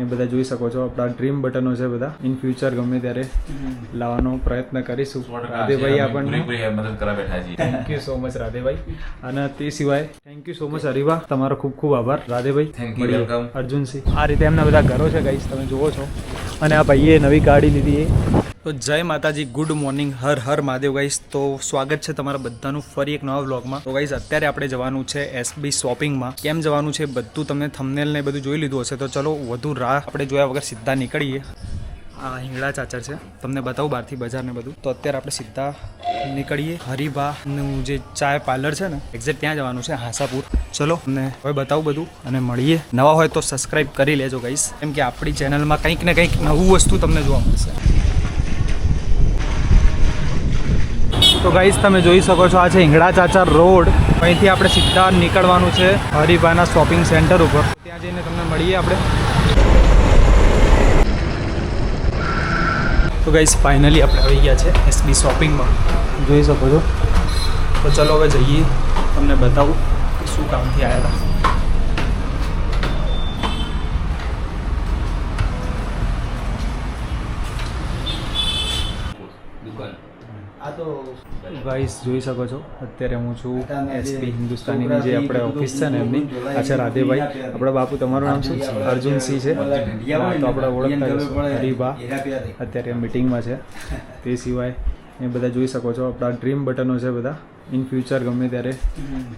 એ બધા જોઈ શકો છો. આપણા ડ્રીમ બટનો છે બધા. ઇન ફ્યુચર ગમે ત્યારે લાવવાનો પ્રયત્ન કરીશું. રાધેભાઈ આપણને મદદ કરવા બેઠા છીએ. Thank you so much Radhebhai. અને તે સિવાય થેન્ક યુ સો મચ હરીવા તમારો ખૂબ ખૂબ આભાર. Radhebhai Thank you, Arjunsinh. આ રીતે એમના બધા ઘરો છે ગાઈસ તમે જુઓ છો. અને આ ભાઈએ નવી ગાડી લીધી એ તો જય માતાજી good morning Har Har Mahadev guys તો સ્વાગત છે તમારા બધાનું ફરી એક નવા વ્લોગમાં તો ગાઈસ અત્યારે આપણે જવાનું છે એસબી શોપિંગમાં કેમ જવાનું છે બધું તમને થમનેલ ને બધું જોઈ લીધું હશે. તો ચલો, વધુ રાહ આપણે જોયા વગર સીધા નીકળીએ. આ હિંગળા ચાચર છે. તમને બતાવું બહારથી બજાર ને બધું. તો અત્યારે આપણે સીધા નીકળીએ. હરિભાનું જે ચાય પાર્લર છે ને એક્ઝેક્ટ ત્યાં જવાનું છે, હાસાપુર. ચલો અને હવે બતાવું બધું અને મળીએ. નવા હોય તો સબસ્ક્રાઇબ કરી લેજો ગાઈસ કેમ કે આપણી ચેનલમાં કંઈક ને કંઈક નવું વસ્તુ તમને જોવા મળશે. તો ગાઈસ તમે જોઈ શકો છો આ છે હિંગળા ચાચર રોડ. અહીંથી આપણે સીધા નીકળવાનું છે હરિભાના શોપિંગ સેન્ટર ઉપર. ત્યાં જઈને તમને મળીએ આપણે. તો ગાઈસ ફાઇનલી આપણે આવી ગયા છે એસબી શોપિંગમાં જોઈ શકો છો? તો ચલો હવે જઈએ. તમને બતાવું શું કામથી આવ્યા હતા. ગાઈસ જોઈ શકો છો. અત્યારે હું છું એસપી હિન્દુસ્તાનીની જે આપણે ઓફિસ છે ને એમની અચ્છા રાધેભાઈ આપણા બાપુ તમારું નામ શું? છે. અર્જુનસિંહ છે તો આપણે ઓળખતા હરિભા. અત્યારે મિટિંગમાં છે. તે સિવાય એ બધા જોઈ શકો છો. આપણા ડ્રીમ બટનો છે બધા. ઇન ફ્યુચર ગમે ત્યારે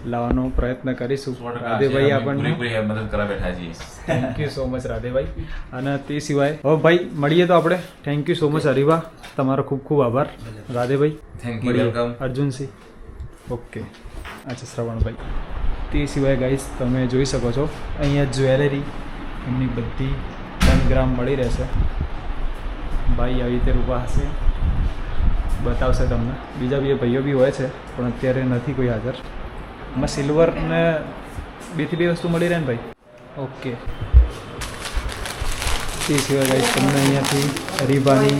લાવવાનો પ્રયત્ન કરીશું. રાધેભાઈ આપણને મદદ કરવા બેઠા છીએ. Thank you so much Radhebhai. અને તે સિવાય હવે ભાઈ મળીએ તો આપણે. Thank you so much Haribha. તમારો ખૂબ ખૂબ આભાર. Radhebhai. Thank you welcome. Arjunsinh. Okay. અચ્છા શ્રવણભાઈ. તે સિવાય ગાઈસ તમે જોઈ શકો છો. અહીંયા જ્વેલરી એમની બધી વન ગ્રામ મળી રહેશે. ભાઈ આવી રીતે રૂપા હશે. બતાવશે તમને. બીજા બીજા ભાઈઓ બી હોય છે પણ અત્યારે નથી કોઈ હાજર. એમાં સિલ્વર ને બેથી બે વસ્તુ મળી રહે ને ભાઈ? ઓકે. તે સિવાય ગાઈસ તમને અહીંયાથી હરીબાની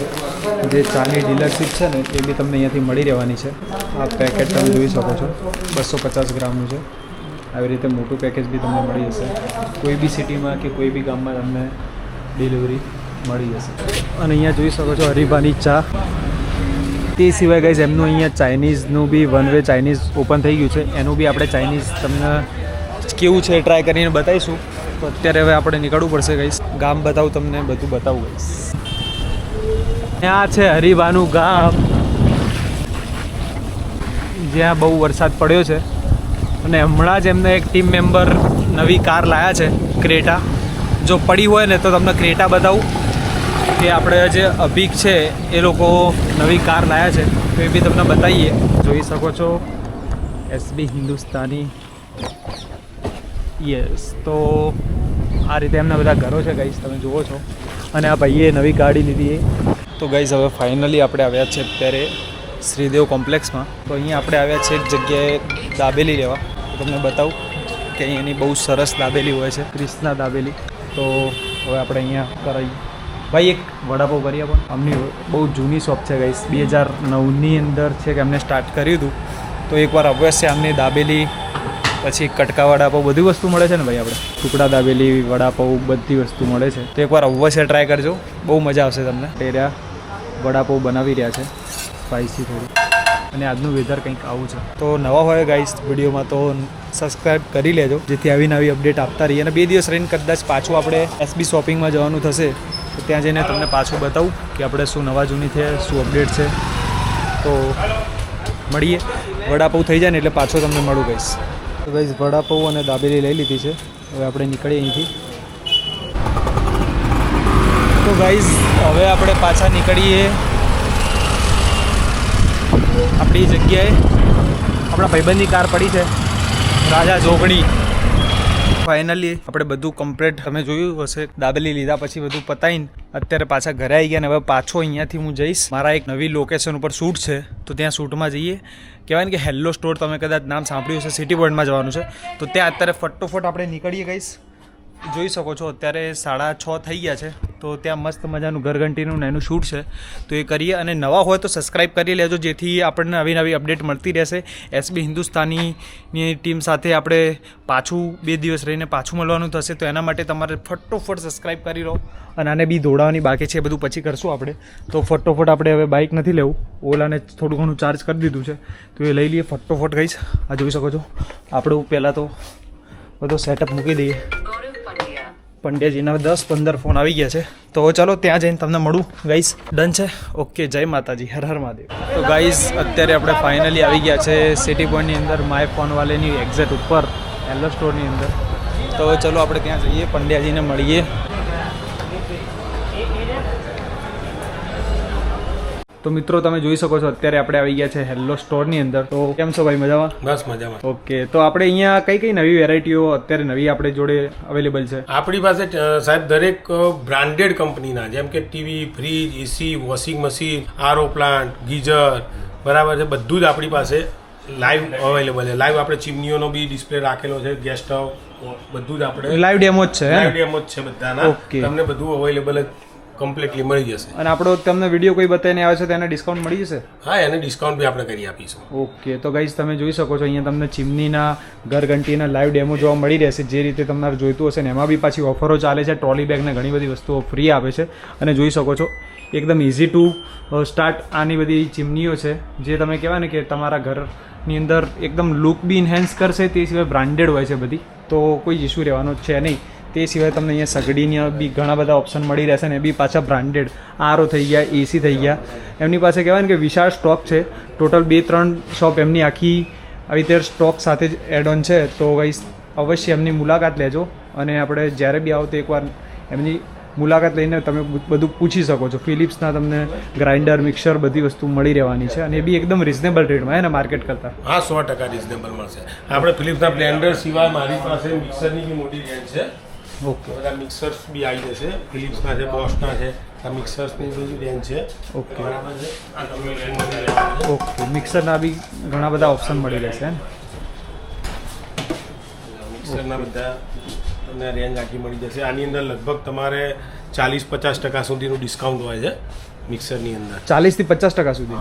જે ચાની ડીલરશીપ છે ને એ બી તમને અહીંયાથી મળી રહેવાની છે. આ પેકેટ તમે જોઈ શકો છો. બસો પચાસ ગ્રામનું છે. આવી રીતે મોટું પેકેજ બી તમને મળી જશે. કોઈ બી સિટીમાં કે કોઈ બી ગામમાં તમને ડિલિવરી મળી જશે. અને અહીંયા જોઈ શકો છો હરીબાની ચા. તે સિવાય ગાઈઝ એમનું અહીંયા ચાઇનીઝનું બી વન વે ચાઇનીઝ ઓપન થઈ ગયું છે. એનું બી આપણે ચાઇનીઝ તમને કેવું છે ટ્રાય કરીને બતાવીશું. તો અત્યારે હવે આપણે નીકળવું પડશે ગાઈસ ગામ બતાવું તમને, બધું બતાવું ગાઈસ ત્યાં છે હરિવાનું ગામ. જ્યાં બહુ વરસાદ પડ્યો છે. અને હમણાં જ એમને એક ટીમ મેમ્બર નવી કાર લાયા છે, ક્રેટા. જો પડી હોય ને તો તમને ક્રેટા બતાવું. કે આપણે જે અભિક છે, એ લોકો નવી કાર લાયા છે, તો એ બી તમને બતાવીએ. જોઈ શકો છો એસબી હિન્દુસ્તાની. યસ તો આ રીતે એમના બધા ઘરો છે ગાઈસ તમે જુઓ છો. અને આ ભાઈએ નવી ગાડી લીધી એ. તો ગાઈસ હવે ફાઇનલી આપણે આવ્યા છે અત્યારે શ્રીદેવ કોમ્પ્લેક્સમાં. તો અહીંયા આપણે આવ્યા છે એક જગ્યાએ દાબેલી લેવા તમને બતાવું કે અહીંયાની બહુ સરસ દાબેલી હોય છે ક્રિષ્ના દાબેલી. તો હવે આપણે અહીંયા કરાવીએ ભાઈ, એક વડાપાઉ કરીએ પણ અમની બહુ જૂની શોપ છે ગાઈસ બે હજાર નવની અંદર છે કે અમને સ્ટાર્ટ કર્યું હતું. તો એકવાર અવશ્ય અમને દાબેલી, પછી કટકા વડાપાઉં, બધી વસ્તુ મળે છે ને ભાઈ આપણે? ટુકડા દાબેલી, વડાપાઉ, બધી વસ્તુ મળે છે. તો એકવાર અવશ્ય ટ્રાય કરજો. બહુ મજા આવશે તમને. ટેર્યા વડાપાઉ બનાવી રહ્યા છે. સ્પાઇસી થોડું. અને આજનું વેધર કંઈક આવું છે. તો નવા હોય ગાઈસ વિડીયોમાં તો સબસ્ક્રાઈબ કરી લેજો. જેથી આવી નવી અપડેટ આપતા રહીએ. અને બે દિવસ રહીને કદાચ પાછું આપણે એસબી શોપિંગમાં જવાનું થશે. તો ત્યાં જઈને તમને પાછું બતાવું કે આપણે શું નવા જૂની છે, શું અપડેટ છે. તો મળીએ. વડાપાઉં થઈ જાય ને એટલે પાછો તમને મળું ગઈશ તો ગઈશ વડાપાઉં અને દાબેલી લઈ લીધી છે. હવે આપણે નીકળીએ અહીંથી. તો ગાઈઝ હવે આપણે પાછા નીકળીએ આપણી જગ્યાએ. આપણા ભાઈબંધની કાર પડી છે. રાજા જોગણી. ફાઇનલી આપણે બધું કમ્પ્લીટ તમે જોયું હશે. દાબેલી લીધા પછી બધું પતાવીને અત્યારે પાછા ઘરે આવી ગયા ને હવે પાછો અહીંયાથી હું જઈશ. મારા એક નવી લોકેશન ઉપર શૂટ છે. તો ત્યાં શૂટમાં જઈએ. કહેવાય ને કે હેલ્લો સ્ટોર તમે કદાચ નામ સાંભળ્યું હશે સિટી વર્લ્ડમાં જવાનું છે. તો ત્યાં અત્યારે ફટોફટ આપણે નીકળીએ ગઈશ જોઈ શકો છો, અત્યારે સાડા છ થઈ ગયા છે, તો ત્યાં મસ્ત મજાનું ઘરઘંટીનું ને એનું શૂટ છે. તો એ કરીએ અને નવા હોય તો સબસ્ક્રાઈબ કરી લેજો, જેથી આપણને નવી નવી અપડેટ મળતી રહેશે. એસબી હિન્દુસ્તાનીની ટીમ સાથે આપણે પાછું બે દિવસ રહીને પાછું મળવાનું થશે, તો એના માટે તમારે ફટોફટ સબસ્ક્રાઈબ કરી લો. અને આને બી દોડાવવાની બાકી છે, એ બધું પછી કરશું આપણે. તો ફટોફટ આપણે હવે બાઇક નથી લેવું. ઓલાને થોડું ઘણું ચાર્જ કરી દીધું છે, તો એ લઈ લઈએ ફટોફટ ગઈશ. આ જોઈ શકો છો, આપણું પહેલાં તો બધો સેટઅપ મૂકી દઈએ. પંડ્યાજીના દસ પંદર ફોન આવી ગયા છે. તો ચાલો ત્યાં જઈને તમને મળું. ગાઈસ ડન છે? ઓકે જય માતાજી. હર હર મહાદેવ. તો ગાઈસ અત્યારે આપણે ફાઇનલી આવી ગયા છે સિટી પોઈન્ટની અંદર માય ફોન વાલેની એક્ઝેટ ઉપર એલો સ્ટોરની અંદર. તો ચલો આપણે ત્યાં જઈએ, પંડ્યાજીને મળીએ. તો મિત્રો તમે જોઈ શકો છો અત્યારે આપણે આવી ગયા છે હેલો સ્ટોરની અંદર. તો કેમ છો ભાઈ મજામાં? બસ મજામાં. ઓકે તો આપણે અહીંયા કઈ કઈ નવી વેરાયટીઓ અત્યારે નવી આપણે જોડે અવેલેબલ છે? આપણી પાસે સાહેબ દરેક બ્રાન્ડેડ કંપનીના જેમ કે TV fridge AC washing machine RO plant geyser બરાબર છે બધું જ આપણી પાસે લાઈવ અવેલેબલ છે. લાઈવ આપણે ચીમનીઓનો બી ડિસ્પ્લે રાખેલો છે ગેસ્ટ હાઉસ બધું જ આપણે લાઈવ ડેમો જ છે લાઈવ ડેમો જ છે બધાના. તમને બધું અવેલેબલ જ કમ્પ્લીટલી મળી જશે. અને આપણો તમને વીડિયો કોઈ બતાવીને આવે છે તો એને ડિસ્કાઉન્ટ મળી જશે? હા એને ડિસ્કાઉન્ટ બી આપણે કરી આપીશું. ઓકે તો ગાઈઝ તમે જોઈ શકો છો અહીંયા તમને ચીમનીના ઘરઘંટીના લાઈવ ડેમો જોવા મળી રહેશે. જે રીતે તમારે જોઈતું હશે ને એમાં બી પાછી ઓફરો ચાલે છે. ટ્રોલી બેગને ઘણી બધી વસ્તુઓ ફ્રી આપે છે. અને જોઈ શકો છો એકદમ ઇઝી ટુ સ્ટાર્ટ આની બધી ચીમનીઓ છે. જે તમે કહેવાય ને કે તમારા ઘરની અંદર એકદમ લુક બી ઇન્હેન્સ કરશે તે સિવાય બ્રાન્ડેડ હોય છે બધી. તો કોઈ ઇસ્યુ રહેવાનો છે નહીં. તે સિવાય તમને અહીંયા સગડીની બી ઘણા બધા ઓપ્શન મળી રહેશે ને એ બી પાછા બ્રાન્ડેડ આરો થઈ ગયા એસી થઈ ગયા. એમની પાસે કહેવાય ને કે વિશાળ સ્ટોક છે. ટોટલ બે, ત્રણ શોપ એમની આખી આવી રીતે સ્ટોક સાથે જ એડ ઓન છે. તો ગાઈસ અવશ્ય એમની મુલાકાત લેજો. અને આપણે જ્યારે બી આવો તો એકવાર એમની મુલાકાત લઈને તમે બધું પૂછી શકો છો. ફિલિપ્સના તમને ગ્રાઇન્ડર મિક્સર બધી વસ્તુ મળી રહેવાની છે. અને એ બી એકદમ રિઝનેબલ રેટમાં હે ને માર્કેટ કરતાં. હા, સો ટકા રિઝનેબલ મળશે. આપણે ફિલિપ્સના બ્લેન્ડર સિવાય મારી પાસે મિક્સરની બી મોટી રેન્જ છે. ઓકે. બધા મિક્સર્સ બી આવી જશે. ફિલિપ્સના છે બોસના છે આ મિક્સર્સની બધી રેન્જ છે. ઓકે. ઓકે. મિક્સરના બી ઘણા બધા ઓપ્શન મળી રહેશે મિક્સરના બધા તમને રેન્જ આખી મળી જશે. આની અંદર લગભગ તમારે ચાલીસ પચાસ ટકા સુધીનું ડિસ્કાઉન્ટ હોય છે મિક્સરની અંદર. ચાલીસથી પચાસ ટકા સુધી?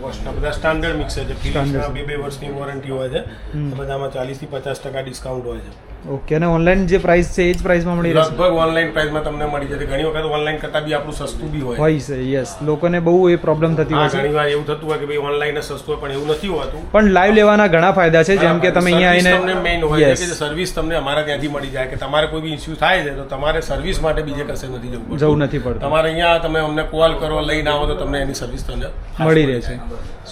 બોસના બધા સ્ટાન્ડર્ડ મિક્સર છે. ફિલિપ્સના બે બે વર્ષની વોરંટી હોય છે. બધામાં ચાલીસથી પચાસ ટકા ડિસ્કાઉન્ટ હોય છે. ઓકે અને ઓનલાઈન જે પ્રાઇસ છે એ જ પ્રાઇસમાં મળી રહેશે? લગભગ ઓનલાઈન પ્રાઇસમાં તમને મળી જશે. ઘણી વખત ઓનલાઈન કરતાં બી આપણું સસ્તું બી હોય. હોય છે યસ લોકોને બહુ એ પ્રોબ્લેમ થતી હોય છે. ઘણી વાર એવું થતું હોય કે ભાઈ ઓનલાઈન સસ્તું હોય પણ એવું નથી હોતું. પણ લાઈવ લેવાના ઘણા ફાયદા છે જેમ કે તમે અહીંયા આવીને તમને મેઇન હોય કે સર્વિસ તમને અમારા ત્યાંથી મળી જાય કે તમારે કોઈ બી ઇસ્યુ થાય છે તો તમારે સર્વિસ માટે બીજે કશે નથી જવું જવું નથી પડતું. તમારે અહીંયા તમે અમને કોલ કરો લઈને આવો તો તમને એની સર્વિસ તમને મળી રહે છે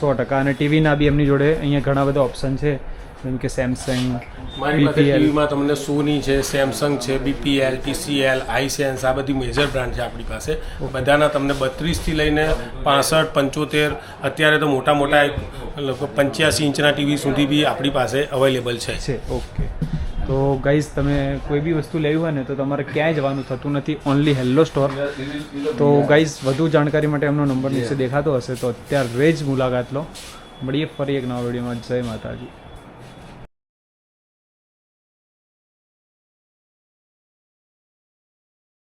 સો ટકા. અને ટીવીના બી એમની જોડે અહીંયા ઘણા બધા ઓપ્શન છે. જેમ કે સેમસંગ મારી પાસે ટીવીમાં તમને સોની છે સેમસંગ છે બીપીએલ ટીસીએલ આઈસેન્સ આ બધી મેજર બ્રાન્ડ છે આપણી પાસે. બધાના તમને બત્રીસથી લઈને પાસઠ પંચોતેર અત્યારે તો મોટા મોટા પંચ્યાસી ઇંચના ટીવી સુધી બી આપણી પાસે અવેલેબલ છે. છે ઓકે તો ગાઈઝ તમે કોઈ બી વસ્તુ લેવી હોય ને તો તમારે ક્યાંય જવાનું થતું નથી ઓનલી હેલ્લો સ્ટોર તો ગાઈઝ વધુ જાણકારી માટે એમનો નંબર નીચે દેખાતો હશે તો અત્યારે જ મુલાકાત લો. મળીએ ફરી એક નવા વિડીયોમાં. જય માતાજી.